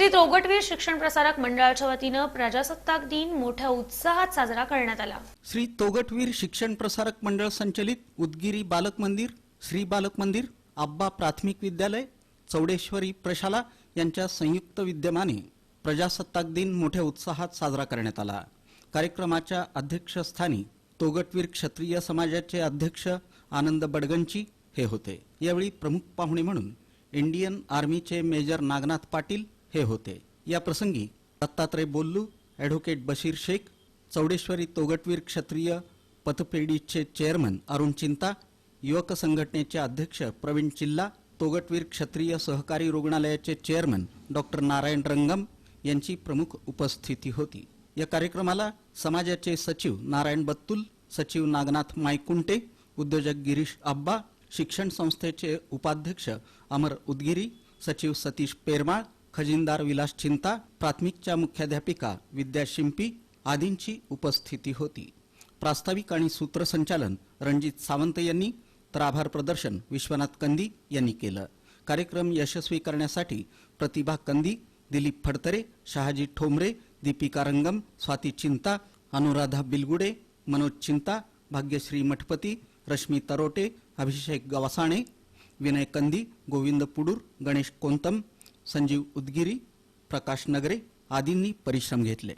श्री तोगटवीर शिक्षण प्रसारक मंडळाच्या वतीनं प्रजासत्ताक दिन मोठ्या उत्साहात साजरा करण्यात आला. श्री तोगटवीर शिक्षण प्रसारक मंडळ संचलित उदगिरी बालक मंदिर श्री बालक मंदिर आब्बा प्राथमिक विद्यालय चौडेश्वरी प्रशाला यांच्या संयुक्त विद्यमाने प्रजासत्ताक दिन मोठ्या उत्साहात साजरा करण्यात आला. कार्यक्रमाच्या अध्यक्षस्थानी तोगटवीर क्षत्रिय समाजाचे अध्यक्ष आनंद बडगंची हे होते. यावेळी प्रमुख पाहुणे म्हणून इंडियन आर्मीचे मेजर नागनाथ पाटील हे होते. या प्रसंगी दत्तात्रय बोल्लू ॲडव्होकेट बशीर शेख चौडेश्वरी तोगटवीर क्षत्रिय पतपेढीचे चेअरमन अरुण चिंता युवक संघटनेचे अध्यक्ष प्रवीण चिल्ला तोगटवीर क्षत्रिय सहकारी रुग्णालयाचे चेअरमन डॉक्टर नारायण रंगम यांची प्रमुख उपस्थिती होती. या कार्यक्रमाला समाजाचे सचिव नारायण बत्तुल सचिव नागनाथ मायकुंटे उद्योजक गिरीश आब्बा शिक्षण संस्थेचे उपाध्यक्ष अमर उदगिरी सचिव सतीश पेरमाळ खजिनदार विलास चिंता प्राथमिकच्या मुख्याध्यापिका विद्या शिंपी आदींची उपस्थिती होती. प्रास्ताविक आणि सूत्रसंचालन रणजित सावंत यांनी तर आभार प्रदर्शन विश्वनाथ कंदी यांनी केलं. कार्यक्रम यशस्वी करण्यासाठी प्रतिभा कंदी दिलीप फडतरे शहाजी ठोंबरे दीपिका रंगम स्वाती चिंता अनुराधा बिलगुडे मनोज चिंता भाग्यश्री मठपती रश्मी तरोटे अभिषेक गवासाणे विनय कंदी गोविंद पुडूर गणेश कोंतम संजीव उदगिरी प्रकाश नगरे आदींनी परिश्रम घेतले.